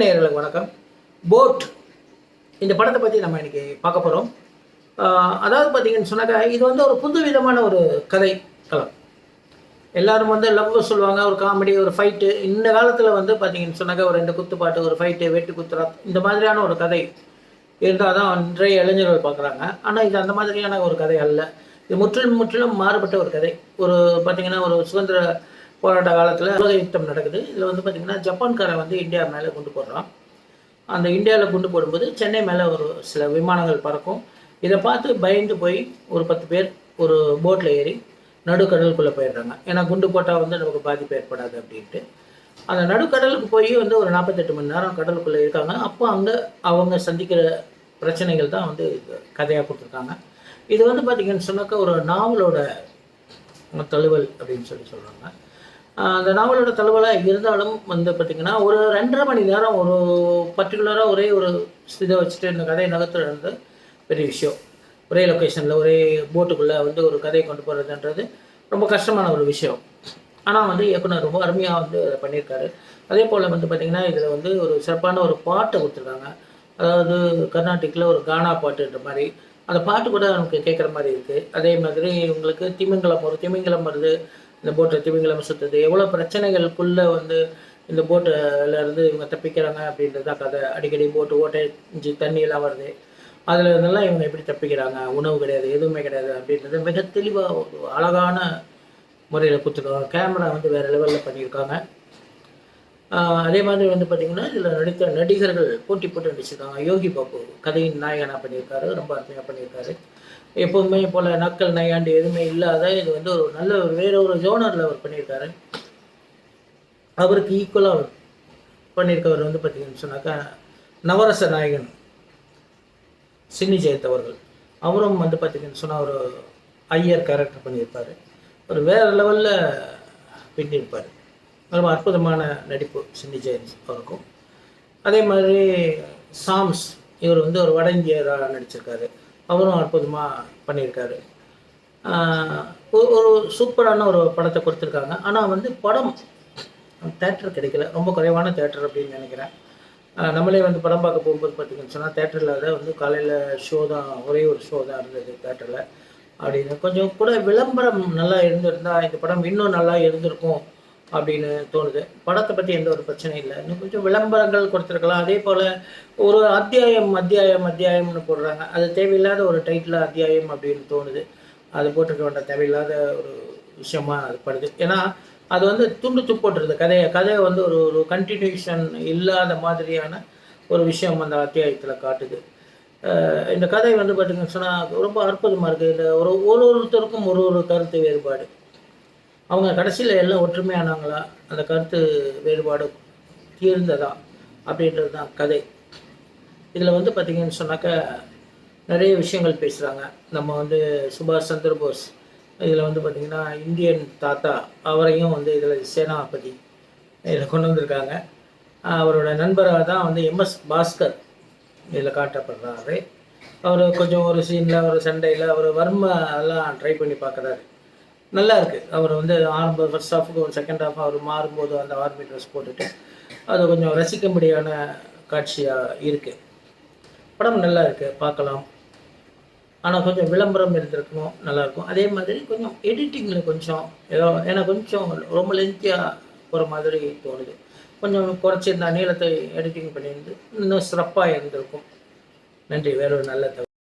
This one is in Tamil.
நேயர்களுக்கு வணக்கம். போட் இந்த படத்தை பற்றி நம்ம இன்னைக்கு பார்க்க போகிறோம் அதாவது பார்த்தீங்கன்னு சொன்னாக்கா இது வந்து ஒரு புது விதமான ஒரு கதை களம். எல்லாரும் வந்து லவ் சொல்லுவாங்க ஒரு காமெடி ஒரு ஃபைட்டு இந்த காலத்தில் வந்து பார்த்தீங்கன்னு சொன்னாக்கா ஒரு ரெண்டு குத்துப்பாட்டு ஒரு ஃபைட்டு வெட்டு குத்துறா இந்த மாதிரியான ஒரு கதை இருந்தால் தான் இன்றைய இளைஞர்கள் பார்க்குறாங்க. ஆனால் இது அந்த மாதிரியான ஒரு கதை அல்ல. இது முற்றிலும் முற்றிலும் மாறுபட்ட ஒரு கதை. ஒரு பார்த்தீங்கன்னா ஒரு சுதந்திர போராட்ட காலத்தில் உலக யுத்தம் நடக்குது. இதில் வந்து பார்த்திங்கன்னா ஜப்பான்காரன் வந்து இந்தியா மேலே கொண்டு போடுறான். அந்த இந்தியாவில் குண்டு போடும்போது சென்னை மேலே ஒரு சில விமானங்கள் பறக்கும். இதை பார்த்து பயந்து போய் ஒரு பத்து பேர் ஒரு போட்டில் ஏறி நடுக்கடலுக்குள்ளே போயிடுறாங்க. ஏன்னா குண்டு போட்டால் வந்து நமக்கு பாதிப்பு ஏற்படாது அப்படின்ட்டு. அந்த நடுக்கடலுக்கு போய் வந்து ஒரு நாற்பத்தெட்டு மணி நேரம் கடலுக்குள்ளே இருக்காங்க. அப்போ அங்கே அவங்க சந்திக்கிற பிரச்சனைகள் தான் வந்து கதையாக கொடுத்துருக்காங்க. இது வந்து பார்த்திங்கன்னு சொன்னாக்கா ஒரு நாவலோட தழுவல் அப்படின்னு சொல்லி சொல்கிறாங்க அந்த நாவலோட தலைவலாக இருந்தாலும் வந்து பார்த்திங்கன்னா ஒரு ரெண்டரை மணி நேரம் ஒரு பர்டிகுலராக ஒரே ஒரு இதை வச்சுட்டு இந்த கதையை நகர்த்துறது பெரிய விஷயம். ஒரே லொக்கேஷனில் ஒரே போட்டுக்குள்ளே வந்து ஒரு கதையை கொண்டு போகிறதுன்றது ரொம்ப கஷ்டமான ஒரு விஷயம். ஆனால் வந்து இயக்குனர் ரொம்ப அருமையாக வந்து அதை பண்ணியிருக்காரு. அதே போல் வந்து பார்த்திங்கன்னா இதில் வந்து ஒரு சிறப்பான ஒரு பாட்டை கொடுத்துருக்காங்க. அதாவது கர்நாடிக்கில் ஒரு கானா பாட்டுன்ற மாதிரி. அந்த பாட்டு கூட நமக்கு கேட்குற மாதிரி இருக்குது அதே மாதிரி உங்களுக்கு திமிங்கலம் ஒரு திமிங்கலம் வருது. இந்த போட்டை திமிங்கலம் சுற்றுது எவ்வளோ பிரச்சனைகளுக்குள்ளே வந்து இந்த போட்டில் இருந்து இவங்க தப்பிக்கிறாங்க அப்படின்றது தான் கதை. அடிக்கடி போட்டு ஓட்டை இஞ்சி தண்ணியெல்லாம் வருது. அதில் இருந்தெல்லாம் இவங்க எப்படி தப்பிக்கிறாங்க? உணவு கிடையாது எதுவுமே கிடையாது அப்படின்றது மிக தெளிவாக ஒரு அழகான முறையில் கொடுத்துருக்காங்க. கேமரா வந்து வேறு லெவலில் பண்ணியிருக்காங்க. அதே மாதிரி வந்து பார்த்திங்கன்னா இதில் நடித்த நடிகர்கள் போட்டி போட்டு நடிச்சிருக்காங்க. யோகி பாபு கதையின் நாயகனாக பண்ணியிருக்காரு ரொம்ப அருமையாக பண்ணியிருக்காரு. எப்போவுமே போல் நக்கல் நையாண்டு எதுவுமே இல்லாத இது வந்து ஒரு நல்ல ஒரு வேற ஒரு ஜோனரில் அவர் பண்ணியிருக்காரு. அவருக்கு ஈக்குவலாக பண்ணியிருக்கவர் வந்து பார்த்தீங்கன்னு சொன்னாக்கா நவரச நாயகன் சின்னி ஜெயத் அவர்கள். அவரும் வந்து பார்த்தீங்கன்னு சொன்னால் ஒரு ஐயர் கேரக்டர் பண்ணியிருப்பார். ஒரு வேறு லெவலில் பின்னிருப்பார். ரொம்ப அற்புதமான நடிப்பு சின்னி ஜெயந்த் அவருக்கும். அதே மாதிரி சாம்ஸ் இவர் வந்து ஒரு வட இந்தியராக நடிச்சிருக்காரு. அவரும் அற்புதமாக பண்ணியிருக்காரு. ஒரு ஒரு சூப்பரான ஒரு படத்தை கொடுத்துருக்காங்க. ஆனால் வந்து படம் தேட்டர் கிடைக்கல. ரொம்ப குறைவான தேட்டர் அப்படின்னு நினைக்கிறேன். நம்மளே வந்து படம் பார்க்க போகும்போது பார்த்தீங்கன்னு சொன்னால் தேட்டரில் அதை வந்து காலையில் ஷோ தான் ஒரே ஒரு ஷோ தான் இருந்தது தேட்டரில். அப்படின்னு கொஞ்சம் கூட விளம்பரம் நல்லா இருந்திருந்தால் இந்த படம் இன்னும் நல்லா இருந்திருக்கும் அப்படின்னு தோணுது. படத்தை பற்றி எந்த ஒரு பிரச்சனையும் இல்லை. இன்னும் கொஞ்சம் விளம்பரங்கள் கொடுத்துருக்கலாம். அதே போல் ஒரு அத்தியாயம் அத்தியாயம் அத்தியாயம்னு போடுறாங்க. அது தேவையில்லாத ஒரு டைட்டில் அத்தியாயம் அப்படின்னு தோணுது. அது போட்டிருக்க வேண்டாம் தேவையில்லாத ஒரு விஷயமா அது படுது. ஏன்னா அது வந்து துண்டு துப்போட்டுருது கதையை கதையை வந்து ஒரு ஒரு கண்டினியூஷன் இல்லாத மாதிரியான ஒரு விஷயம் அந்த அத்தியாயத்தில் காட்டுது. இந்த கதை வந்து பார்த்திங்கன்னு சொன்னால் ரொம்ப அற்புதமாக இருக்குது இந்த ஒரு ஒரு ஒருத்தருக்கும் ஒரு ஒரு கருத்து வேறுபாடு. அவங்க கடைசியில் எல்லாம் ஒற்றுமையானாங்களா? அந்த கருத்து வேறுபாடு தீர்ந்ததா? அப்படின்றது தான் கதை. இதில் வந்து பார்த்திங்கன்னு சொன்னாக்கா நிறைய விஷயங்கள் பேசுகிறாங்க நம்ம வந்து சுபாஷ் சந்திர போஸ் இதில் வந்து பார்த்திங்கன்னா இந்தியன் தாத்தா அவரையும் வந்து இதில் சேனாபதி இதில் கொண்டு வந்திருக்காங்க. அவரோட நண்பராக தான் வந்து எம்எஸ் பாஸ்கர் இதில் காட்டப்படுறாரு. அவர் கொஞ்சம் ஒரு சீனில் ஒரு சண்டையில் அவர் வர்ம எல்லாம் ட்ரை பண்ணி பார்க்குறாரு நல்லா இருக்குது அவர் வந்து ஆரம்ப ஃபர்ஸ்ட் ஹாஃபுக்கு ஒரு செகண்ட் ஹாஃப் அவர் மாறும்போது அந்த ஆர்மி ட்ரெஸ் போட்டுட்டு அது கொஞ்சம் ரசிக்கும்படியான காட்சியாக இருக்குது படம் நல்லா இருக்குது பார்க்கலாம். ஆனால் கொஞ்சம் விளம்பரம் இருந்திருக்கணும் நல்லாயிருக்கும் அதே மாதிரி கொஞ்சம் எடிட்டிங்கில் கொஞ்சம் ஏதோ ஏன்னா கொஞ்சம் ரொம்ப லென்த்தியாக போகிற மாதிரி தோணுது. கொஞ்சம் குறைச்சிருந்தா நீளத்தை எடிட்டிங் பண்ணியிருந்து இன்னும் சிறப்பாக இருந்திருக்கும். நன்றி வேற ஒரு நல்ல தகவல்.